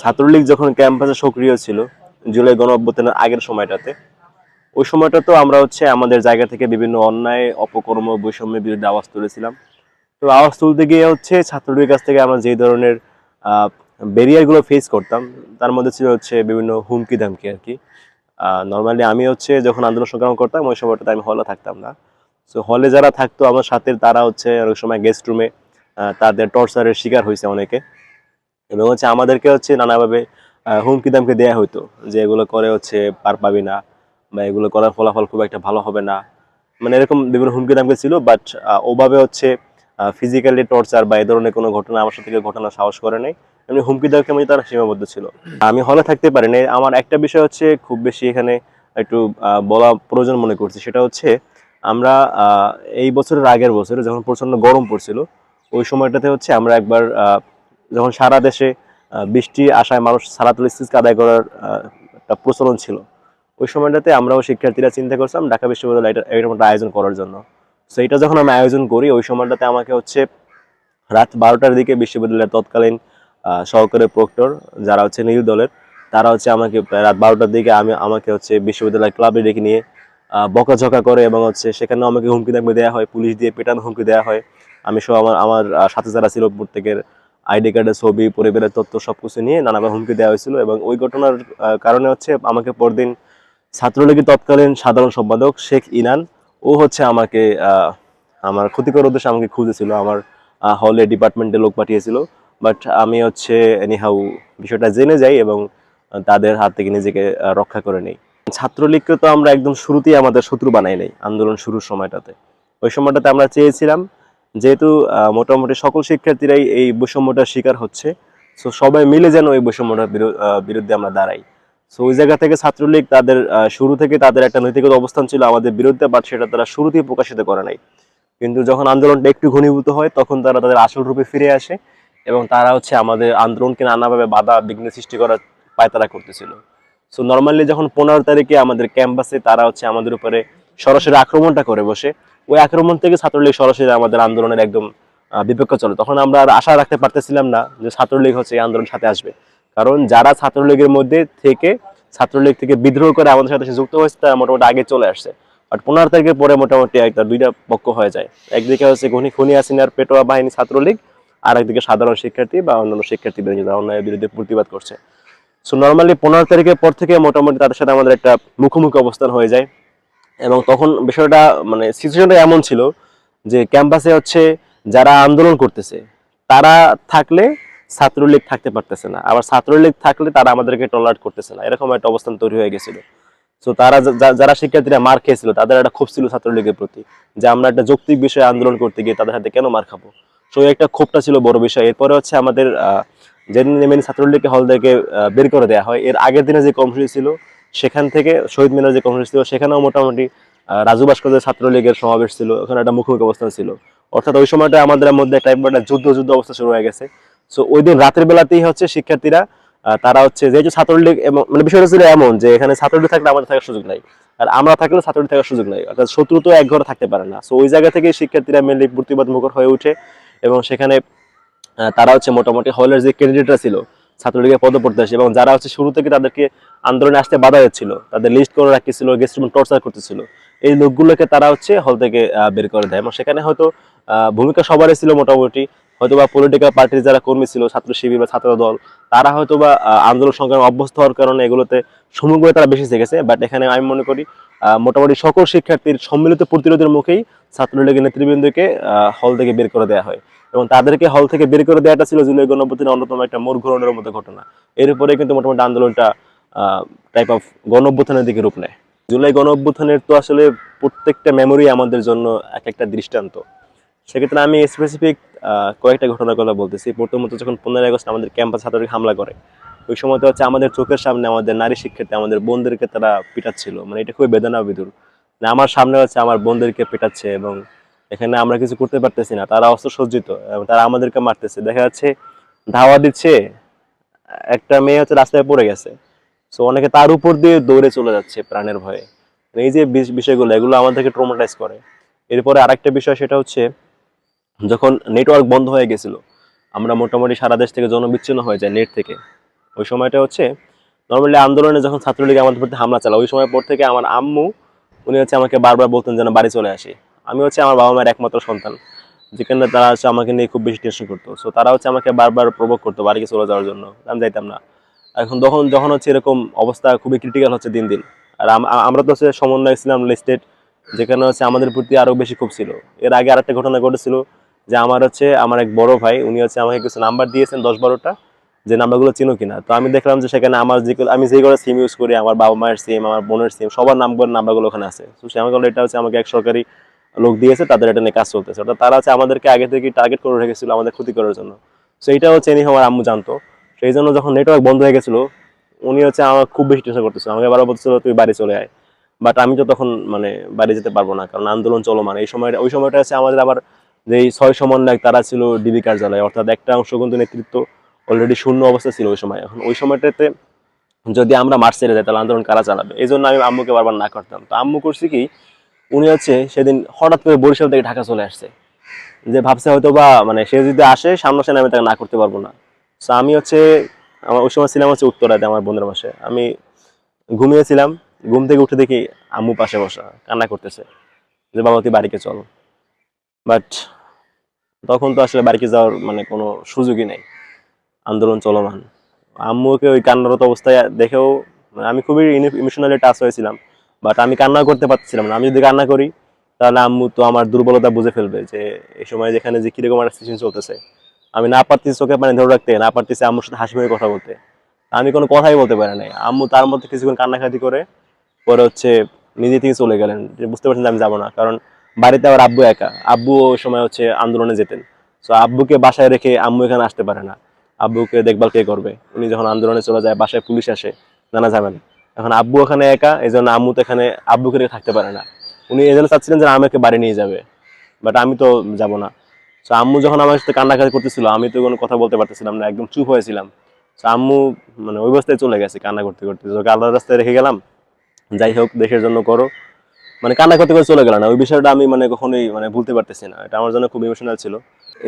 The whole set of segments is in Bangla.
ছাত্রলীগ যখন ক্যাম্পাসে সক্রিয় ছিল, জুলাই গণ অভ্যুত্থানের আগের সময়টাতে, ওই সময়টা তো আমরা হচ্ছে আমাদের জায়গা থেকে বিভিন্ন অন্যায়, অপকর্ম, বৈষম্যের বিরুদ্ধে আওয়াজ তুলেছিলাম। তো আওয়াজ তুলতে গিয়ে হচ্ছে ছাত্রলীগের কাছ থেকে আমরা যে ধরনের ব্যারিয়ারগুলো ফেস করতাম, তার মধ্যে ছিল হচ্ছে বিভিন্ন হুমকি ধামকি আর কি। নর্মালি আমি হচ্ছে যখন আন্দোলন সংগ্রাম করতাম, ওই সময়টাতে আমি হলে থাকতাম না। সো হলে যারা থাকতো, আমার সাথে তারা হচ্ছে অনেক সময় গেস্ট রুমে তাদের টর্চারের শিকার হয়েছে অনেকে। এবং হচ্ছে আমাদেরকে হচ্ছে নানাভাবে হুমকি দামকে দেয়া হতো যে এগুলো করে হচ্ছে পার পাবি না বা এগুলো করার ফলাফল খুব একটা ভালো হবে না। মানে এরকম বিভিন্ন হুমকি দামকে ছিল বাট ওভাবে হচ্ছে ফিজিক্যালি টর্চার বা এই ধরনের কোনো ঘটনা আমার সাথে ঘটনা সাহস করে নাই। এমনি হুমকি দামকে আমি তারা সীমাবদ্ধ ছিল। আমি হলে থাকতে পারি নাই। আমার একটা বিষয় হচ্ছে খুব বেশি এখানে একটু বলা প্রয়োজন মনে করছি। সেটা হচ্ছে আমরা এই বছরের আগের বছরে যখন প্রচণ্ড গরম পড়ছিল, ওই সময়টাতে হচ্ছে আমরা একবার যখন সারা দেশে বৃষ্টি আসায় মানুষ সালাতুল ইস্তিসকা আদায় করার একটা প্রচলন ছিল। ওই সময়টাতে আমরাও শিক্ষার্থীরা চিন্তা করছিলাম ঢাকা বিশ্ববিদ্যালয় এটা এরকম একটা আয়োজন করার জন্য। তো এইটা যখন আমি আয়োজন করি, ওই সময়টাতে আমাকে হচ্ছে রাত বারোটার দিকে বিশ্ববিদ্যালয়ের তৎকালীন সহকারী প্রক্টর যারা হচ্ছে নীল দলের, তারা হচ্ছে আমাকে রাত বারোটার দিকে আমি, আমাকে হচ্ছে বিশ্ববিদ্যালয় ক্লাবে ডেকে নিয়ে বকাঝকা করে এবং হচ্ছে সেখানেও আমাকে হুমকি দামকি দেওয়া হয়, পুলিশ দিয়ে পেটানো হুমকি দেওয়া হয়। আমি সহ আমার আমার সাথে যারা ছিল প্রত্যেকের আইডি কার্ডের ছবি, পরিবারের তথ্য সবকিছু নিয়ে নানাভাবে হুমকি দেওয়া হয়েছিল এবং ওই ঘটনার কারণে হচ্ছে আমাকে পরদিন ছাত্রলীগের তৎকালীন সাধারণ সম্পাদক শেখ ইনান, ও হচ্ছে আমাকে আমার ক্ষতিকর উদ্দেশ্যে আমাকে খুঁজেছিল, আমার হলে ডিপার্টমেন্টে লোক পাঠিয়েছিল। বাট আমি হচ্ছে এনিহাউ বিষয়টা জেনে যাই এবং তাদের হাত থেকে নিজেকে রক্ষা করে নেই। ছাত্রলীগকে তো আমরা একদম শুরুতেই আমাদের শত্রু বানাই নাই আন্দোলন শুরুর সময়টাতে। ওই সময়টাতে আমরা চেয়েছিলাম যেহেতু মোটামুটি সকল শিক্ষার্থীরাই এই বৈষম্যটার শিকার হচ্ছে। সো সবাই মিলে যেন এই বৈষম্যটার বিরুদ্ধে আমরা দাঁড়াই। সো ওই জায়গা থেকে ছাত্রলীগ তাদের শুরু থেকে তাদের একটা নৈতিকতা অবস্থান ছিল আমাদের বিরুদ্ধে বাট সেটা তারা শুরুতেই প্রকাশিত করে নাই। কিন্তু যখন আন্দোলনটা একটু ঘনীভূত হয়, তখন তারা তাদের আসল রূপে ফিরে আসে এবং তারা হচ্ছে আমাদের আন্দোলনকে নানাভাবে বাধা, বিঘ্ন সৃষ্টি করার পায়তারা করতেছিল। সো নর্মালি যখন পনেরো তারিখে আমাদের ক্যাম্পাসে তারা হচ্ছে আমাদের উপরে সরাসরি আক্রমণটা করে বসে ওই আক্রমণ থেকে ছাত্রলীগ সরাসরি আমাদের আন্দোলনের একদম বিপক্ষে চলে। তখন আমরা আর আশা রাখতে পারতেছিলাম না যে ছাত্রলীগ হচ্ছে এই আন্দোলনের সাথে আসবে। কারণ যারা ছাত্রলীগের মধ্যে থেকে, ছাত্রলীগ থেকে বিদ্রোহ করে আমাদের সাথে যুক্ত হয়েছে, তারা মোটামুটি আগে চলে আসছে। বাট পনেরো তারিখের পরে মোটামুটি একটা দুইটা পক্ষ হয়ে যায়। একদিকে হচ্ছে ঘনি খুনি আসিনার পেটোয়া বাহিনী ছাত্রলীগ আর একদিকে সাধারণ শিক্ষার্থী বা অন্যান্য শিক্ষার্থী যারা অন্যায়ের বিরুদ্ধে প্রতিবাদ করছে। সো নর্মালি পনেরো তারিখের পর থেকে মোটামুটি তাদের সাথে আমাদের একটা মুখোমুখি অবস্থান হয়ে যায়। এবং তখন বিষয়টা মানে সিচুয়েশনটা এমন ছিল যে ক্যাম্পাসে হচ্ছে যারা আন্দোলন করতেছে, তারা থাকলে ছাত্রলীগ থাকতে পারতেছে না। আবার ছাত্রলীগ থাকলে তারা আমাদেরকে টলারেট করতেছে না। এরকম একটা অবস্থান তৈরি হয়ে গেছিল। তো তারা যারা শিক্ষার্থীরা মার খেয়েছিল, তাদের একটা ক্ষোভ ছিল ছাত্রলীগের প্রতি যে আমরা একটা যৌক্তিক বিষয়ে আন্দোলন করতে গিয়ে তাদের হাতে কেন মার খাব? তো একটা ক্ষোভটা ছিল বড় বিষয়। এরপরে হচ্ছে আমাদের যেদিন ছাত্রলীগকে হল থেকে বের করে দেওয়া হয়, এর আগের দিনে যে কর্মসূচি ছিল সেখান থেকে শহীদ মিনার যে কর্মসূচি ছিল, সেখানেও মোটামুটি রাজু ভাস্কর্যের ছাত্রলীগের সমাবেশ ছিল। ওখানে একটা মুখোমুখি অবস্থান ছিল। অর্থাৎ ওই সময়টা আমাদের মধ্যে একটা যুদ্ধ যুদ্ধ অবস্থা শুরু হয়ে গেছে। সো ওই দিন রাতের বেলাতেই হচ্ছে শিক্ষার্থীরা তারা হচ্ছে যেহেতু ছাত্রলীগ এবং মানে বিষয়টা ছিল এমন যে এখানে ছাত্রলীগ থাকলে আমাদের থাকার সুযোগ নাই। আর আমরা থাকলে ছাত্রলীগ থাকার সুযোগ নাই। অর্থাৎ শত্রু তো এক ঘরে থাকতে পারে না। সো ওই জায়গা থেকে শিক্ষার্থীরা মেনলি প্রতিবাদ মুখর হয়ে উঠে এবং সেখানে তারা হচ্ছে মোটামুটি হলের যে ক্যান্ডিডেটরা ছিল ছাত্রলীগের পদপ্রত্যাশী এবং যারা হচ্ছে শুরু থেকে তাদেরকে আন্দোলনে আসতে বাধা হচ্ছিল তাদের লিস্ট করে রাখতেছিল গেস্ট রুম টর্চার করতেছিল। এই লোকগুলোকে তারা হচ্ছে হল থেকে বের করে দেয় এবং সেখানে হয়তো ভূমিকা সবারই ছিল মোটামুটি। হয়তো বা পলিটিক্যাল পার্টির যারা কর্মী ছিল, ছাত্র শিবির বা ছাত্র দল, তারা হয়তো বা আন্দোলন সংগ্রামে অভ্যস্ত হওয়ার কারণে এগুলোতে সমগ্র তারা বেশি শিখেছে। বাট এখানে আমি মনে করি মোটামুটি সকল শিক্ষার্থীর সম্মিলিত প্রতিরোধের মুখেই ছাত্রলীগের নেতৃবৃন্দকে হল থেকে বের করে দেওয়া হয়। এবং তাদেরকে হল থেকে বের করে দেওয়াটা ছিল জুলাই গণঅভ্যুত্থানের অন্যতম একটা মোড় ঘোরানোর মতো ঘটনা। এর উপরে কিন্তু মোটামুটি আন্দোলনটা টাইপ অফ গণঅভ্যুত্থানের দিকে রূপ নেয়। জুলাই গণঅভ্যুত্থানের তো আসলে প্রত্যেকটা মেমোরি আমাদের জন্য এক একটা দৃষ্টান্ত। সেক্ষেত্রে আমি স্পেসিফিক কয়েকটা ঘটনার কথা বলতেছি। প্রথমত যখন পনেরোই আগস্ট আমাদের ক্যাম্পাস ছাত্রলীগ হামলা করে, ওই সময় তো হচ্ছে আমাদের চোখের সামনে আমাদের নারী শিক্ষার্থী, আমাদের বোনদেরকে তারা পিটাচ্ছিল। মানে এটা খুবই বেদনা বিদুর মানে আমার সামনে হচ্ছে আমার বোনদেরকে পেটাচ্ছে এবং এখানে আমরা কিছু করতে পারতেছি না। তারা অস্ত্র সজ্জিত এবং তারা আমাদেরকে মারতেছে। দেখা যাচ্ছে ধাওয়া দিচ্ছে, একটা মেয়ে হচ্ছে রাস্তায় পড়ে গেছে। সো অনেকে তার উপর দিয়ে দৌড়ে চলে যাচ্ছে প্রাণের ভয়ে। মানে এই যে বিষ- বিষয়গুলো, এগুলো আমাদেরকে ট্রোমাটাইজ করে। এরপরে আরেকটা বিষয়, সেটা হচ্ছে যখন নেটওয়ার্ক বন্ধ হয়ে গেছিল, আমরা মোটামুটি সারা দেশ থেকে জনবিচ্ছিন্ন হয়ে যায় নেট থেকে। ওই সময়টা হচ্ছে নর্মালি আন্দোলনে যখন ছাত্রলীগ আমাদের প্রতি হামলা চালা ওই সময় পর থেকে আমার আম্মু, উনি হচ্ছে আমাকে বারবার বলতেন যেন বাড়ি চলে আসি। আমি হচ্ছে আমার বাবা মায়ের একমাত্র সন্তান, যেখানে তারা হচ্ছে আমাকে নিয়ে খুব বেশি টেনশন করতো। সো তারা হচ্ছে আমাকে বারবার প্রভোগ করতো বাড়িকে চলে যাওয়ার জন্য। আমি যাইতাম না। এখন তখন যখন হচ্ছে এরকম অবস্থা খুবই ক্রিটিক্যাল হচ্ছে দিন দিন। আর আমরা তো হচ্ছে সমন্বয় ছিলাম লিস্টেড যেখানে হচ্ছে আমাদের প্রতি আরও বেশি খুব ছিল। এর আগে আরেকটা ঘটনা ঘটেছিল যে আমার হচ্ছে আমার এক বড় ভাই, উনি হচ্ছে আমাকে কিছু নাম্বার দিয়েছেন দশ বারোটা, যে নাম্বারগুলো চিনো কিনা। তো আমি দেখলাম যে সেখানে আমার যে আমি যে করে সিম ইউজ করি, আমার বাবা মায়ের সিম আমার বোনের সিম সবার নাম্বার নাম্বারগুলো ওখানে আছে। তো সে আমাকে এটা হচ্ছে আমাকে এক সরকারি লোক দিয়েছে, তাদের এটা নিয়ে কাজ চলতেছে। অর্থাৎ তারা হচ্ছে আমাদেরকে আগে থেকে টার্গেট করে রেখেছিল আমাদের ক্ষতি করার জন্য। তো এইটা হচ্ছে এনি আমার আম্মু জানতো। সেই জন্য যখন নেটওয়ার্ক বন্ধ হয়ে গেছিল, উনি হচ্ছে আমার খুব বেশি টেনশন করতেছিল আমাকে বারবার বলছিল তুই বাড়ি চলে আয়। বাট আমি তো তখন মানে বাড়ি যেতে পারব না, কারণ আন্দোলন চলমান। এই সময় ওই সময়টা হচ্ছে আমাদের আবার যেই ছয় সমন্বয়ক তারা ছিল ডিবি কার্যালয়ে, অর্থাৎ একটা অংশ কিন্তু নেতৃত্ব অলরেডি শূন্য অবস্থা ছিল ওই সময়। এখন ওই সময়টাতে যদি আমরা মাঠ ছেড়ে যাই তাহলে আন্দোলন কারা চালাবে? এই জন্য আমি আম্মুকে বারবার না করতাম। তো আম্মু করছি কি, উনি হচ্ছে সেদিন হঠাৎ করে বরিশাল থেকে ঢাকা চলে আসছে। যে ভাবছে হয়তো বা মানে সে যদি আসে সামনাসামনি আমি তাকে না করতে পারব না। তো আমি হচ্ছে, আমার ওই সময় ছিলাম হচ্ছে উত্তরাতে আমার বোনের বাসে আমি ঘুমিয়েছিলাম, ঘুম থেকে উঠে দেখি আম্মু পাশে বসা, কান্না করতেছে। যে বাবা তুই বাড়িতে চল। বাট তখন তো আসলে বাড়িতে যাওয়ার মানে কোনো সুযোগই নেই। আন্দোলন চলমান। আম্মুকে ওই কান্নারত অবস্থায় দেখেও মানে আমি খুবই ইমোশনালি টাচ হয়েছিলাম। বাট আমি কান্না করতে পারছিলাম না। আমি যদি কান্না করি, তাহলে আম্মু তো আমার দুর্বলতা বুঝে ফেলবে যে এই সময় যেখানে যে কীরকম একটা সিচুয়েশন চলতেছে। আমি না পারতেছি চোখে পানি ধরে রাখতে, না পারতেছি আম্মুর সাথে হাসি মুখে কথা বলতে। আমি কোনো কথাই বলতে পারি নাই। আম্মু তার মধ্যে কিছুক্ষণ কান্নাকাটি করে, পরে হচ্ছে নিজে থেকে চলে গেলেন। বুঝতে পারছেন যে আমি যাব না। কারণ বাড়িতে আবার আব্বু একা। আব্বু সময় হচ্ছে আন্দোলনে যেতেন। তো আব্বুকে বাসায় রেখে আম্মু এখানে আসতে পারে না। আব্বুকে দেখভাল কে করবে? উনি যখন আন্দোলনে চলে যায়, বাসায় পুলিশ আসে, নানা যাবেন এখন আব্বু ওখানে একা, এই জন্য আম্মু তো এখানে আব্বুকে রেখে থাকতে পারে না। উনি এই জন্য চাচ্ছিলেন যে আমাকে বাড়ি নিয়ে যাবে। বাট আমি তো যাব না। তো আম্মু যখন আমার সাথে কান্নাকাটি করতেছিল, আমি তো কোনো কথা বলতে পারতেছিলাম না, একদম চুপ হয়েছিলাম। তো আম্মু মানে ওই অবস্থায় চলে গেছে কান্না করতে করতে। আলাদা রাস্তায় রেখে গেলাম। যাই হোক, দেশের জন্য করো। মানে কান্না করে চলে গেল না, ওই বিষয়টা আমি মানে কখনোই মানে ভুলতে পারতেছি না। এটা আমার জন্য খুব ইমোশনাল ছিল।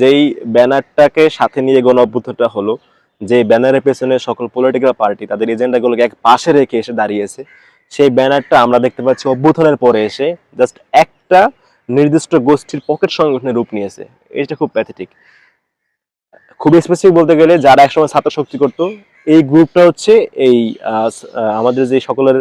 যেই ব্যানারটাকে সাথে নিয়ে গণ অভ্যুত্থানটা হলো যে ব্যানারের পেছনে সকল পলিটিক্যাল পার্টি তাদের এজেন্ডাগুলোকে এক পাশে রেখে এসে দাঁড়িয়েছে, সেই ব্যানারটা আমরা দেখতে পাচ্ছি অভ্যুত্থানের পরে এসে জাস্ট একটা নির্দিষ্ট গোষ্ঠীর পকেট সংগঠনের রূপ নিয়েছে। এটা খুব প্যাথেটিক খুব স্পেসিফিক বলতে গেলে যারা একসময় ছাত্র শক্তি করতো, এই গ্রুপটা হচ্ছে এই আমাদের যে সকলের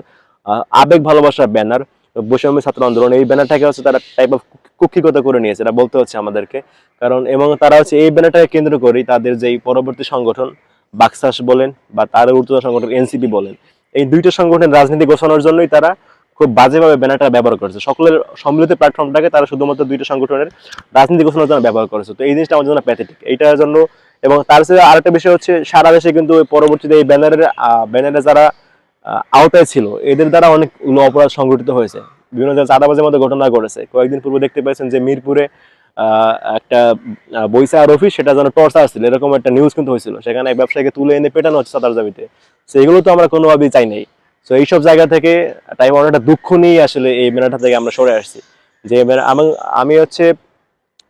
আবেগ ভালোবাসার ব্যানার বৈষম্য ছাত্র আন্দোলন, এই ব্যানারটাকে হচ্ছে তারা টাইপ অফ কুক্ষিগত করে নিয়েছে, এটা বলতে হচ্ছে আমাদেরকে। কারণ এবং তারা হচ্ছে এই ব্যানারটাকে কেন্দ্র করেই তাদের যেই পরবর্তী সংগঠন, বাক্সাস বলেন বা তার ঊর্ধ্ব সংগঠন এনসিপি বলেন, এই দুইটা সংগঠনের রাজনীতি গোছানোর জন্যই তারা খুব বাজেভাবে ব্যানারটা ব্যবহার করেছে। সকলের সম্মিলিত প্ল্যাটফর্মটাকে তারা শুধুমাত্র দুইটা সংগঠনের রাজনীতি ঘোষণার জন্য ব্যবহার করেছে। তো এই জিনিসটা আমার জন্য প্যাথেটিক এইটার জন্য এবং তার সাথে আরেকটা বিষয় হচ্ছে, সারা দেশে কিন্তু পরবর্তীতে এই ব্যানারের ব্যানারে যারা আওতায় ছিল। এদের দ্বারা অনেকগুলো অপরাধ সংঘটিত হয়েছে। বিভিন্ন চাঁদাবাজের মধ্যে ঘটনা ঘটেছে। কয়েকদিন পূর্বে দেখতে পেয়েছেন যে মিরপুরে একটা বৈশা আর অফিস, সেটা যেন টর্চার ছিল। এরকম একটা নিউজ কিন্তু হয়েছিল। সেখানে এক ব্যবসায়ীকে তুলে এনে পেটানো হচ্ছে সাদার জাবিতে সেইগুলো তো আমরা কোনোভাবেই চাই নাই। তো এইসব জায়গা থেকে টাইম অনেকটা দুঃখ নিয়ে আসলে এই ব্যানারটা থেকে আমরা সরে আসছি। যে আমি- হচ্ছে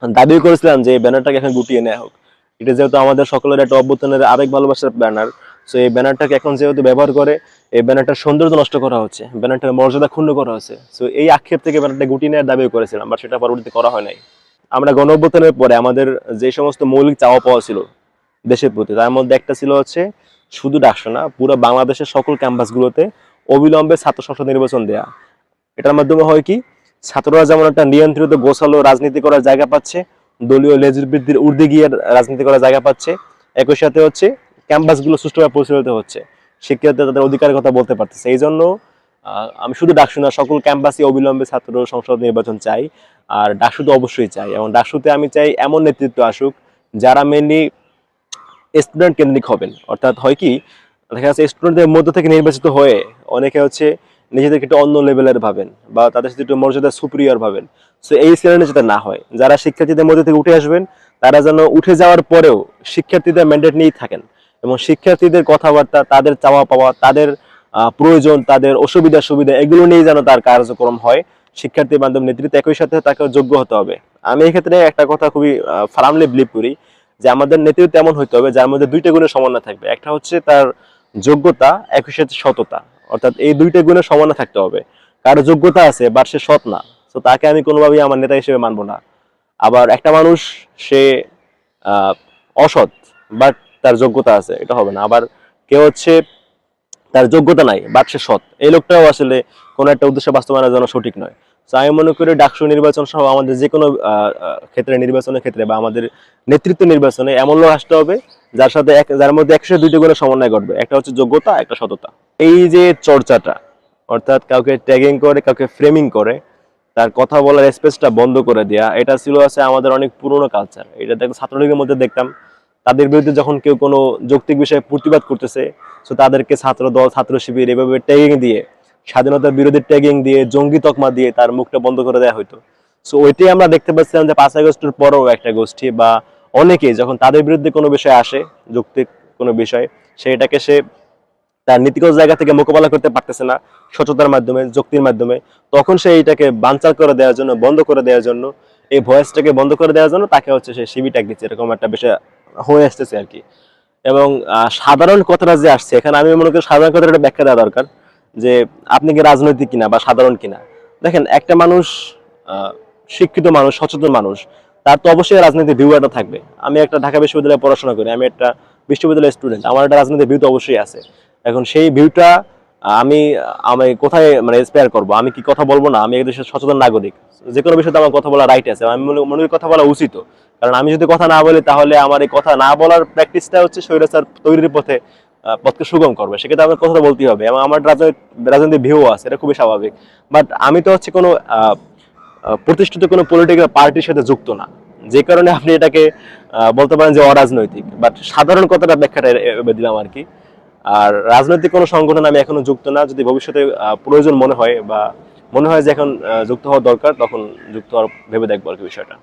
দাবি করেছিলাম যে এই ব্যানারটাকে এখন গুটিয়ে নেওয়া হোক। এটা যেহেতু আমাদের সকলের একটা অভ্যুত্থানের আবেগ ভালোবাসার ব্যানার। তো এই ব্যানারটাকে এখন যেহেতু ব্যবহার করে এই ব্যানারটার সৌন্দর্য নষ্ট করা হচ্ছে, ব্যানারটার মর্যাদা ক্ষুণ্ণ করা হচ্ছে। তো এই আক্ষেপ থেকে ব্যানারটা গুটিয়ে নেওয়ার দাবি করেছিলাম বাট সেটা পরবর্তীতে করা হয় নাই। আমরা গণ অভ্যুত্থানের পরে আমাদের যে সমস্ত মৌলিক চাওয়া পাওয়া ছিল দেশের প্রতি, তার মধ্যে একটা ছিল হচ্ছে শুধু ডাকশো না, পুরো বাংলাদেশের সকল ক্যাম্পাসগুলোতে অবিলম্বে ছাত্র সংসদ নির্বাচন দেয়া। এটার মাধ্যমে হয় কি, ছাত্ররা যেমন একটা নিয়ন্ত্রিত, গোছালো রাজনীতি করার জায়গা পাচ্ছে, দলীয় লেজুর বৃদ্ধির ঊর্ধ্বে গিয়ে রাজনীতি করার জায়গা পাচ্ছে, একই সাথে হচ্ছে ক্যাম্পাসগুলো সুষ্ঠুভাবে পরিচালিত হচ্ছে। শিক্ষার্থীরা তাদের অধিকারের কথা বলতে পারতেছে। এই জন্য আমি শুধু ডাকসু না, সকল ক্যাম্পাসে অবিলম্বে ছাত্র সংসদ নির্বাচন চাই, আর ডাকসু তো অবশ্যই চাই, এবং ডাকসুতে আমি চাই এমন নেতৃত্ব আসুক যারা মেনলি স্টুডেন্ট কেন্দ্রিক হবেন। অর্থাৎ হয় কি, দেখা যাচ্ছে স্টুডেন্টদের মধ্য থেকে নির্বাচিত হয়ে অনেকে হচ্ছে নিজেদেরকে একটু অন্য লেভেলের ভাবেন, বা তাদের সাথে একটু মর্যাদা সুপ্রিয়র ভাবেন। সো এই শ্রেণি যাতে না হয়, যারা শিক্ষার্থীদের মধ্যে থেকে উঠে আসবেন, তারা যেন উঠে যাওয়ার পরেও শিক্ষার্থীদের ম্যান্ডেট নিয়েই থাকেন। এবং শিক্ষার্থীদের কথাবার্তা, তাদের চাওয়া পাওয়া, তাদের প্রয়োজন, তাদের অসুবিধা সুবিধা, এগুলো নিয়ে যেন তার কার্যক্রম হয়। শিক্ষার্থী বান্ধব নেতৃত্ব একই সাথে তাকে যোগ্য হতে হবে। আমি এক্ষেত্রে একটা কথা খুবই ফার্মলি বিলিভ করি যে আমাদের নেতৃত্ব এমন হইতে হবে যার মধ্যে দুইটা গুণের সমন্বয় থাকবে। একটা হচ্ছে তার যোগ্যতা, একই সাথে সততা। অর্থাৎ এই দুইটা গুণে সমানে থাকতে হবে। কারও যোগ্যতা আছে, বাট সে সৎ না। তো তাকে আমি কোনোভাবেই আমার নেতা হিসেবে মানবো না। আবার একটা মানুষ, সে অসৎ, বাট তার যোগ্যতা আছে, এটা হবে না। আবার কেউ হচ্ছে তার যোগ্যতা নাই, বাট সে সৎ। এই লোকটাও আসলে কোনো একটা উদ্দেশ্য বাস্তবায়নের জন্য সঠিক নয়। তো আমি মনে করি ডাকসু নির্বাচন সহ আমাদের যে কোনো ক্ষেত্রে, নির্বাচনের ক্ষেত্রে বা আমাদের নেতৃত্ব নির্বাচনে এমন লোক আসতে হবে যার সাথে এক, যার মধ্যে একসাথে দুইটি গুণের সমন্বয় ঘটবে। একটা হচ্ছে যোগ্যতা, একটা সততা। এই যে চর্চাটা, অর্থাৎ কাউকে ট্যাগিং করে, কাউকে ফ্রেমিং করে, তার কথা বলার স্পেসটা বন্ধ করে দেয়া, এটা ছিল আছে আমাদের অনেক পুরনো কালচার এটা দেখ ছাত্রলীগের মধ্যে দেখতাম তাদের বিরুদ্ধে যখন কেউ কোনো যৌক্তিক বিষয়ে প্রতিবাদ করতেছে তো তাদেরকে ছাত্র দল, ছাত্র শিবির এভাবে ট্যাগিং দিয়ে, স্বাধীনতার বিরোধী ট্যাগিং দিয়ে, জঙ্গি তকমা দিয়ে তার মুখটা বন্ধ করে দেওয়া হতো সো ওইটাই আমরা দেখতে পাচ্ছিলাম যে পাঁচ আগস্টের পরেও একটা গোষ্ঠী বা অনেকেই যখন তাদের বিরুদ্ধে কোনো বিষয় আসে, যৌক্তিক কোনো বিষয়, সেটাকে সে তার নীতিগত জায়গা থেকে মোকাবেলা করতে পারতেছে না সচেতনার মাধ্যমে, যুক্তির মাধ্যমে, তখন সে এইটাকে বানচাল করে দেওয়ার জন্য, বন্ধ করে দেওয়ার জন্য, এই ভয়েসটাকে বন্ধ করে দেওয়ার জন্য তাকে হচ্ছে সে শিবি ট্যাগ দিচ্ছে, এরকম একটা বিষয় হয়ে আসতেছে আর কি। এবং সাধারণ কথাটা যে আসছে, এখানে আমি মনে করি সাধারণ কথাটা ব্যাখ্যা দেওয়া দরকার, যে আপনি কি রাজনৈতিক কিনা বা সাধারণ কিনা। দেখেন, একটা মানুষ শিক্ষিত মানুষ, সচেতন মানুষ, তার তো অবশ্যই রাজনীতির ভিউ একটা থাকবে। আমি একটা ঢাকা বিশ্ববিদ্যালয়ে পড়াশোনা করি, আমি একটা বিশ্ববিদ্যালয়ের স্টুডেন্ট আমার একটা রাজনীতির ভিউ তো অবশ্যই আছে। এখন সেই ভিউটা আমি আমি কোথায় মানে ইন্সপায়ার করব? আমি কি কথা বলব না? আমি দেশের সচেতন নাগরিক। যে কোনো বিষয়ে আমার কথা বলা রাইট আছে, আমি মনে কথা বলা উচিত। কারণ আমি যদি কথা না বলি, তাহলে আমার এই কথা না বলার প্র্যাকটিসটা হচ্ছে স্বৈরাচার তৈরির পথে পথকে সুগম করবে। সেক্ষেত্রে আমার কথাটা বলতেই হবে। এবং আমার রাজনৈতিক ভিউ আছে, এটা খুবই স্বাভাবিক। বাট আমি তো হচ্ছে কোনো প্রতিষ্ঠিত কোনো পলিটিক্যাল পার্টির সাথে যুক্ত না। যে কারণে আপনি এটাকে বলতে পারেন যে অরাজনৈতিক। বাট সাধারণ কথাটা ব্যাখ্যাটা দিলাম আর কি। আর রাজনৈতিক কোনো সংগঠন আমি এখনও যুক্ত না। যদি ভবিষ্যতে প্রয়োজন মনে হয় বা মনে হয় যে এখন যুক্ত হওয়া দরকার, তখন যুক্ত হওয়ার ভেবে দেখব আর কি বিষয়টা।